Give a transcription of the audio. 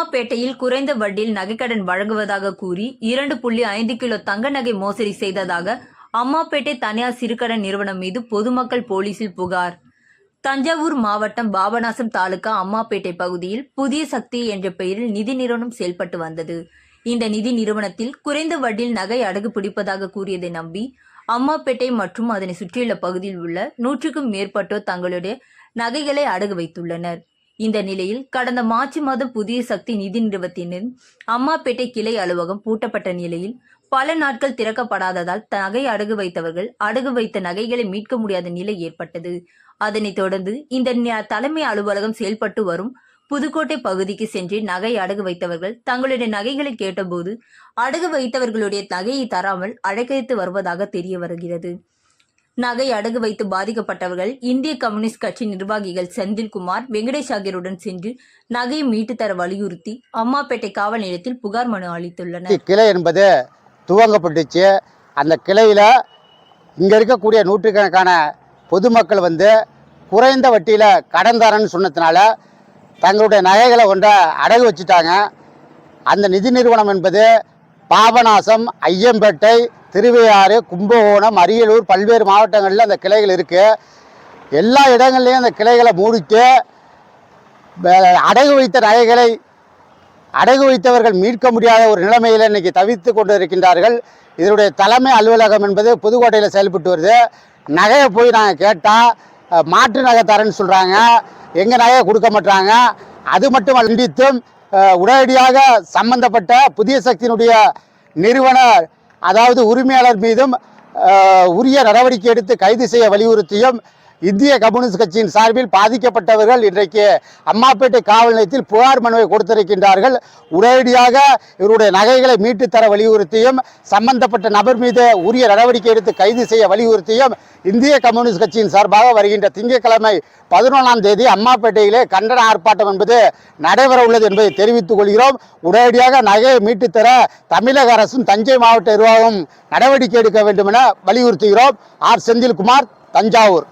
அம்மாப்பேட்டையில் குறைந்த வட்டியில் நகைக்கடன் வழங்குவதாக கூறி இரண்டு புள்ளி ஐந்து கிலோ தங்க நகை மோசடி செய்ததாக அம்மாப்பேட்டை தனியார் சிறுகடன் நிறுவனம் மீது பொதுமக்கள் போலீசில் புகார். தஞ்சாவூர் மாவட்டம் பாபநாசம் தாலுகா அம்மாப்பேட்டை பகுதியில் புதிய சக்தி என்ற பெயரில் நிதி நிறுவனம் செயல்பட்டு வந்தது. இந்த நிதி நிறுவனத்தில் குறைந்த வட்டியில் நகை அடகு பிடிப்பதாக கூறியதை நம்பி அம்மாப்பேட்டை மற்றும் அதனை சுற்றியுள்ள பகுதியில் உள்ள நூற்றுக்கும் மேற்பட்டோர் தங்களுடைய நகைகளை அடகு வைத்துள்ளனர். இந்த நிலையில் கடந்த மார்ச் மாதம் புதிய சக்தி நிதி நிறுவனத்தினர் அம்மாப்பேட்டை கிளை அலுவலகம் பூட்டப்பட்ட நிலையில் பல நாட்கள் திறக்கப்படாததால் நகை அடகு வைத்தவர்கள் அடகு வைத்த நகைகளை மீட்க முடியாத நிலை ஏற்பட்டது. அதனைத் தொடர்ந்து இந்த தலைமை அலுவலகம் செயல்பட்டு வரும் புதுக்கோட்டை பகுதிக்கு சென்று நகை அடகு வைத்தவர்கள் தங்களுடைய நகைகளை கேட்டபோது அடகு வைத்தவர்களுடைய நகையை தராமல் அழைக்கழித்து வருவதாக தெரிய வருகிறது. நகை அடகு வைத்து பாதிக்கப்பட்டவர்கள் இந்திய கம்யூனிஸ்ட் கட்சி நிர்வாகிகள் செந்தில்குமார் வெங்கடேஷ் ஆகியோருடன் சென்று நகையை மீட்டு தர வலியுறுத்தி அம்மாப்பேட்டை காவல் நிலையத்தில் புகார் மனு அளித்துள்ளனர். கிளை என்பது துவங்கப்பட்டுச்சு. அந்த கிளையில் இங்கே இருக்கக்கூடிய நூற்றுக்கணக்கான பொதுமக்கள் வந்து குறைந்த வட்டியில் கடன் தரேன்னு சொன்னதுனால தங்களுடைய நகைகளை ஒன்றை அடகு வச்சுட்டாங்க. அந்த நிதி நிறுவனம் என்பது பாபநாசம் ஐயம்பேட்டை திருவையாறு கும்பகோணம் அரியலூர் பல்வேறு மாவட்டங்களில் அந்த கிளைகள் இருக்குது எல்லா இடங்கள்லையும் அந்த கிளைகளை மூடிட்டு அடகு வைத்த நகைகளை அடகு வைத்தவர்கள் மீட்க முடியாத ஒரு நிலைமையில் இன்றைக்கி தவித்து கொண்டு இருக்கின்றார்கள் இதனுடைய தலைமை அலுவலகம் என்பது புதுக்கோட்டையில் செயல்பட்டு வருது. நகையை போய் நாங்கள் கேட்டால் மாற்று நகை தரேன்னு சொல்கிறாங்க எங்கள் நகையை கொடுக்க மாட்டாங்க அது மட்டும் அண்டித்தும் உடனடியாக சம்பந்தப்பட்ட புதிய சக்தியினுடைய நிறுவனர் அதாவது உரிமையாளர் மீதும் உரிய நடவடிக்கை எடுத்து கைது செய்ய வலியுறுத்தியும் இந்திய கம்யூனிஸ்ட் கட்சியின் சார்பில் பாதிக்கப்பட்டவர்கள் இன்றைக்கு அம்மாப்பேட்டை காவல் நிலையத்தில் புகார் மனுவை கொடுத்திருக்கின்றார்கள். உடனடியாக இவருடைய நகைகளை மீட்டுத்தர வலியுறுத்தியும் சம்பந்தப்பட்ட நபர் மீது உரிய நடவடிக்கை எடுத்து கைது செய்ய வலியுறுத்தியும் இந்திய கம்யூனிஸ்ட் கட்சியின் சார்பாக வருகின்ற திங்கட்கிழமை பதினொன்றாம் தேதி அம்மாப்பேட்டையிலே கண்டன ஆர்ப்பாட்டம் என்பது நடைபெற உள்ளது என்பதை தெரிவித்துக் கொள்கிறோம். உடனடியாக நகையை மீட்டுத்தர தமிழக அரசும் தஞ்சை மாவட்ட நிர்வாகம் நடவடிக்கை எடுக்க வேண்டும் என வலியுறுத்துகிறோம். ஆர் செந்தில்குமார் தஞ்சாவூர்.